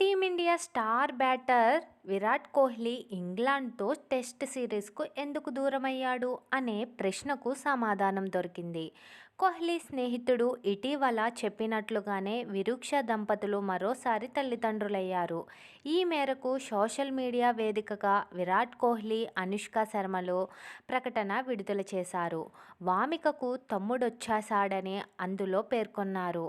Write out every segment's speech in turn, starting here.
Team India star batter Virat Kohli ఇంగ్లాండ్తో test సిరీస్కు ఎందుకు దూరమయ్యాడు అనే ప్రశ్నకు సమాధానం దొరికింది. కోహ్లీ స్నేహితుడు ఇటీవల చెప్పినట్లుగానే విరుక్ష దంపతులు మరోసారి తల్లిదండ్రులయ్యారు. ఈ మేరకు సోషల్ మీడియా వేదికగా విరాట్ కోహ్లీ అనుష్క శర్మలు ప్రకటన విడుదల చేశారు. వామికకు తమ్ముడొచ్చేశాడని అందులో పేర్కొన్నారు.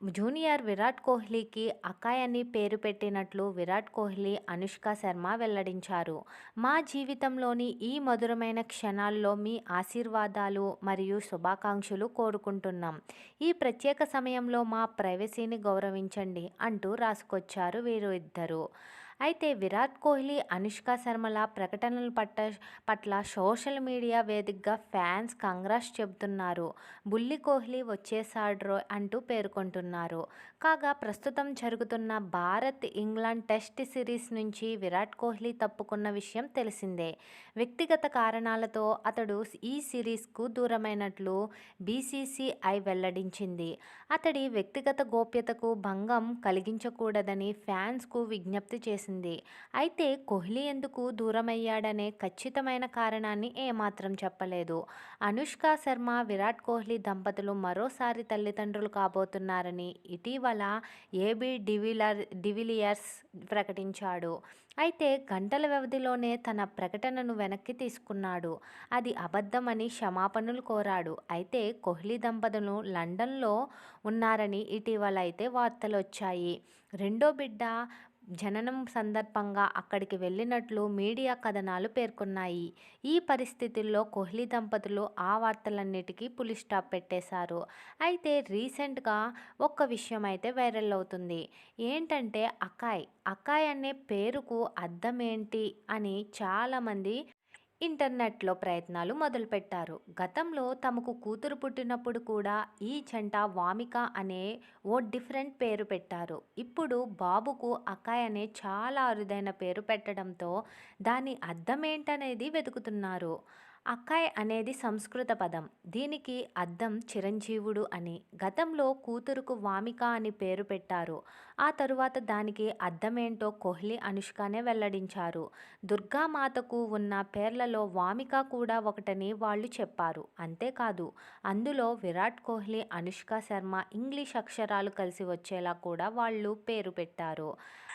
జూనియర్ విరాట్ కోహ్లీకి అకాయ్ అని పేరు పెట్టినట్లు విరాట్ కోహ్లీ అనుష్క శర్మ వెల్లడించారు. మా జీవితంలోని ఈ మధురమైన క్షణాల్లో మీ ఆశీర్వాదాలు మరియు శుభాకాంక్షలు కోరుకుంటున్నాం. ఈ ప్రత్యేక సమయంలో మా ప్రైవసీని గౌరవించండి అంటూ రాసుకొచ్చారు వీరు ఇద్దరు. అయితే విరాట్ కోహ్లీ అనుష్క శర్మల ప్రకటనల పట్ల పట్ల సోషల్ మీడియా వేదికగా ఫ్యాన్స్ కంగ్రాస్ చెబుతున్నారు. బుల్లి కోహ్లీ వచ్చేసాడ్రో అంటూ పేర్కొంటున్నారు. కాగా ప్రస్తుతం జరుగుతున్న భారత్ ఇంగ్లాండ్ టెస్ట్ సిరీస్ నుంచి విరాట్ కోహ్లీ తప్పుకున్న విషయం తెలిసిందే. వ్యక్తిగత కారణాలతో అతడు ఈ సిరీస్కు దూరమైనట్లు బీసీసీఐ వెల్లడించింది. అతడి వ్యక్తిగత గోప్యతకు భంగం కలిగించకూడదని ఫ్యాన్స్కు విజ్ఞప్తి చేసింది చేసింది. అయితే కోహ్లీ ఎందుకు దూరమయ్యాడనే ఖచ్చితమైన కారణాన్ని ఏమాత్రం చెప్పలేదు. అనుష్క శర్మ విరాట్ కోహ్లీ దంపతులు మరోసారి తల్లిదండ్రులు కాబోతున్నారని ఇటీవల ఏబీ డివిలర్ డివిలియర్స్ ప్రకటించాడు. అయితే గంటల వ్యవధిలోనే తన ప్రకటనను వెనక్కి తీసుకున్నాడు. అది అబద్ధమని క్షమాపణలు కోరాడు. అయితే కోహ్లీ దంపతులు లండన్లో ఉన్నారని ఇటీవల అయితే వార్తలు వచ్చాయి రెండో బిడ్డ జననం సందర్భంగా అక్కడికి వెళ్ళినట్లు మీడియా కథనాలు పేర్కొన్నాయి. ఈ పరిస్థితుల్లో కోహ్లీ దంపతులు ఆ వార్తలన్నిటికీ పులి స్టాప్ పెట్టేశారు. అయితే రీసెంట్గా ఒక్క విషయం అయితే వైరల్ అవుతుంది. ఏంటంటే అకాయ్ అకాయ్ అనే పేరుకు అర్థం ఏంటి అని చాలామంది ఇంటర్నెట్లో ప్రయత్నాలు మొదలుపెట్టారు. గతంలో తమకు కూతురు పుట్టినప్పుడు కూడా ఈ జంట వామిక అనే ఓ డిఫరెంట్ పేరు పెట్టారు. ఇప్పుడు బాబుకు అకాయ్ అనే చాలా అరుదైన పేరు పెట్టడంతో దాని అర్థం ఏంటనేది వెతుకుతున్నారు. అక్కాయ్ అనేది సంస్కృత పదం. దీనికి అర్థం చిరంజీవుడు అని. గతంలో కూతురుకు వామిక అని పేరు పెట్టారు. ఆ తరువాత దానికి అర్థమేంటో కోహ్లీ అనుష్కనే వెల్లడించారు. దుర్గామాతకు ఉన్న పేర్లలో వామిక కూడా ఒకటని వాళ్ళు చెప్పారు. అంతేకాదు అందులో విరాట్ కోహ్లీ అనుష్క శర్మ ఇంగ్లీష్ అక్షరాలు కలిసి వచ్చేలా కూడా వాళ్ళు పేరు పెట్టారు.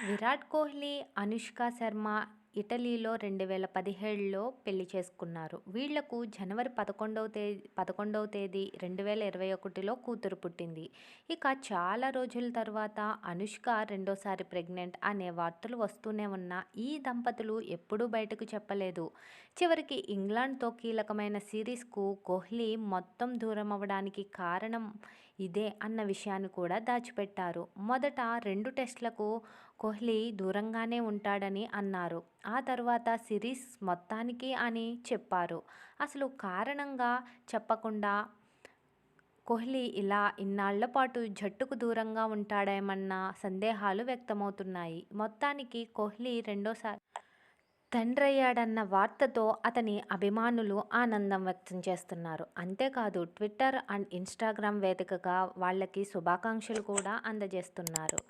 విరాట్ కోహ్లీ అనుష్క శర్మ ఇటలీలో రెండు వేల పదిహేడులో పెళ్ళి చేసుకున్నారు. వీళ్ళకు జనవరి పదకొండవ తేదీ పదకొండవ తేదీ రెండు వేల ఇరవై ఒకటిలో కూతురు పుట్టింది. ఇక చాలా రోజుల తర్వాత అనుష్క రెండోసారి ప్రెగ్నెంట్ అనే వార్తలు వస్తూనే ఉన్న ఈ దంపతులు ఎప్పుడూ బయటకు చెప్పలేదు. చివరికి ఇంగ్లాండ్తో కీలకమైన సిరీస్కు కోహ్లీ మొత్తం దూరం అవ్వడానికి కారణం ఇదే అన్న విషయాన్ని కూడా దాచిపెట్టారు. మొదట రెండు టెస్టులకు కోహ్లీ దూరంగానే ఉంటాడని అన్నారు. ఆ తర్వాత సిరీస్ మొత్తానికి అని చెప్పారు. అసలు కారణంగా చెప్పకుండా కోహ్లీ ఇలా ఇన్నాళ్ళ పాటు జట్టుకు దూరంగా ఉంటాడేమన్న సందేహాలు వ్యక్తమవుతున్నాయి. మొత్తానికి కోహ్లీ రెండోసారి తండ్రయ్యాడన్న వార్తతో అతని అభిమానులు ఆనందం వ్యక్తం చేస్తున్నారు. అంతేకాదు ట్విట్టర్ అండ్ ఇన్స్టాగ్రామ్ వేదికగా వాళ్ళకి శుభాకాంక్షలు కూడా అందజేస్తున్నారు.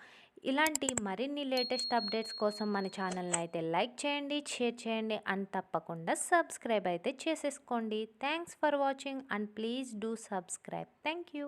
ఇలాంటి మరిన్ని లేటెస్ట్ అప్డేట్స్ కోసం మన ఛానల్ని అయితే లైక్ చేయండి షేర్ చేయండి అండ్ తప్పకుండా సబ్స్క్రైబ్ అయితే చేసేసుకోండి. Thanks for watching and please do subscribe. Thank you.